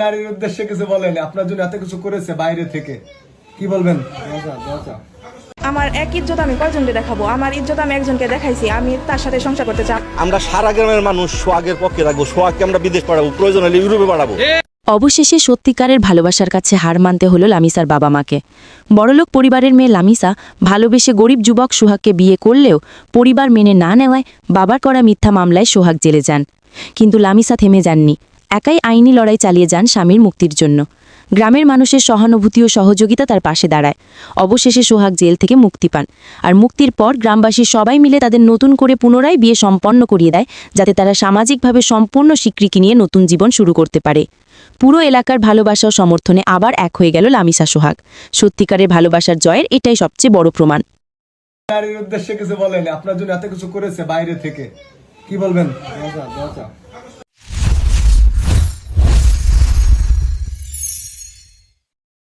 নারীর উদ্দেশ্যে কিছু বলেন আপনার জন্য এত কিছু করেছে বাইরে থেকে। কি বলবেন? আমার এক ইজ্জত আমি কয়জনকে দেখাবো? আমার ইজ্জত আমি একজনকে দেখাইছি আমি তার সাথে সংসার করতে চাই। আমরা সারা গ্রামের মানুষ সোহাগের পক্ষে রাখব সোহাগকে আমরা বিদেশ পাঠাবো প্রয়োজন হলে ইউরোপে পাঠাবো। অবশেষে সত্যিকারের ভালোবাসার কাছে হার মানতে হলো লামিসার বাবা মাকে। বড়লোক পরিবারের মেয়ে লামিসা ভালোবেসে গরিব যুবক সোহাগকে বিয়ে করলেও পরিবার মেনে না নেওয়ায় বাবার করা মিথ্যা মামলায় সোহাগ জেলে যান। কিন্তু লামিসা থেমে যাননি। একাই আইনি লড়াই চালিয়ে যান স্বামীর মুক্তির জন্য। গ্রামের মানুষের সহানুভূতি ও সহযোগিতা তার পাশে দাঁড়ায়। অবশেষে সোহাগ জেল থেকে মুক্তি পান। আর মুক্তির পর গ্রামবাসী সবাই মিলে তাদের নতুন করে পুনরায় বিয়ে সম্পন্ন করিয়ে দেয় যাতে তারা সামাজিকভাবে সম্পূর্ণ স্বীকৃতি নিয়ে নতুন জীবন শুরু করতে পারে। পুরো এলাকার ভালোবাসা ও সমর্থনে আবার এক হয়ে গেল লামিসা সোহাগ। সত্যিকারের ভালোবাসার জয়ের এটাই সবচেয়ে বড় প্রমাণ। উদ্দেশ্যে কিছু বলেন আপনার জন্য এত কিছু করেছে বাইরে থেকে। কি বলবেন?